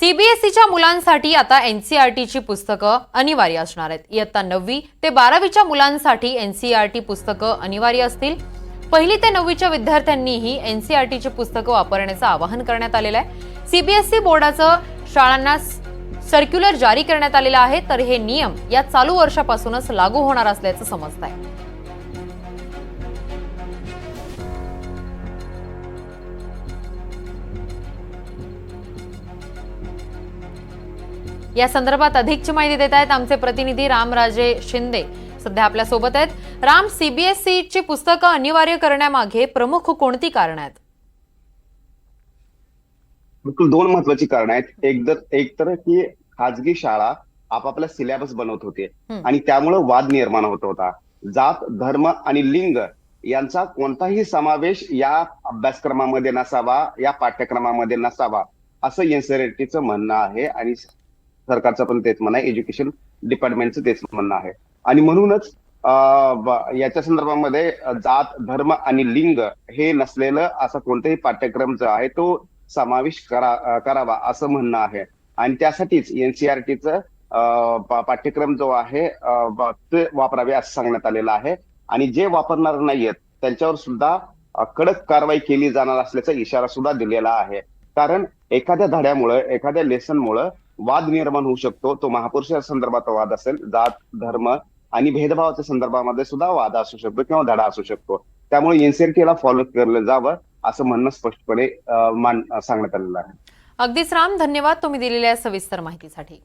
सीबीएसईच्या मुलांसाठी आता एनसीआरटीची पुस्तकं अनिवार्य असणार आहेत. इयत्ता नववी ते बारावीच्या मुलांसाठी एनसीआरटी पुस्तकं अनिवार्य असतील. पहिली ते नववीच्या विद्यार्थ्यांनीही एनसीआरटीची पुस्तकं वापरण्याचं आवाहन करण्यात आलेलं आहे. सीबीएसई बोर्डाचं शाळांना सर्क्युलर जारी करण्यात आलेलं आहे तर हे नियम या चालू वर्षापासूनच लागू होणार असल्याचं समजत आहे या संदर्भात अधिकची माहिती देत आहेत आमचे प्रतिनिधी रामराजे शिंदे. सध्या आपल्यासोबत आहेत. राम सीबीएसई ची पुस्तकं अनिवार्य करण्यामागे प्रमुख कोणती कारण आहेत? बिलकुल दोन महत्वाची कारण आहेत. एक तर एक तर की खाजगी शाळा आपापला सिलेबस बनवत होते. आणि त्यामुळे वाद निर्माण होत होता. जात धर्म आणि लिंग यांचा कोणताही समावेश या अभ्यासक्रमामध्ये नसावा या पाठ्यक्रमामध्ये नसावा असं एनसीआरटीचं म्हणणं आहे. आणि सरकारचं पण तेच म्हणणं आहे. एज्युकेशन डिपार्टमेंटचं तेच म्हणणं आहे. आणि म्हणूनच याच्या संदर्भामध्ये जात धर्म आणि लिंग हे नसलेलं असा कोणताही पाठ्यक्रम जो आहे तो समावेश करा करावा असं म्हणणं आहे. आणि त्यासाठीच एनसीआरटीचं पाठ्यक्रम जो आहे ते वापरावे असं सांगण्यात आलेलं आहे. आणि जे वापरणार नाहीयेत त्यांच्यावर सुद्धा कडक कारवाई केली जाणार असल्याचा इशारा सुद्धा दिलेला आहे. कारण एखाद्या धड्यामुळं एखाद्या लेसनमुळं वाद निर्माण होऊ शकतो. तो महापुरुषा संदर्भात वाद असेल जात धर्म आणि भेदभावाच्या संदर्भामध्ये सुद्धा वाद असू शकतो किंवा धडा असू शकतो. त्यामुळे एनसीआरटीला फॉलो केलं जावं असं म्हणणं स्पष्टपणे मान सांगण्यात आलेलं आहे. अगदीच राम धन्यवाद. तुम्ही दिलेल्या सविस्तर माहितीसाठी.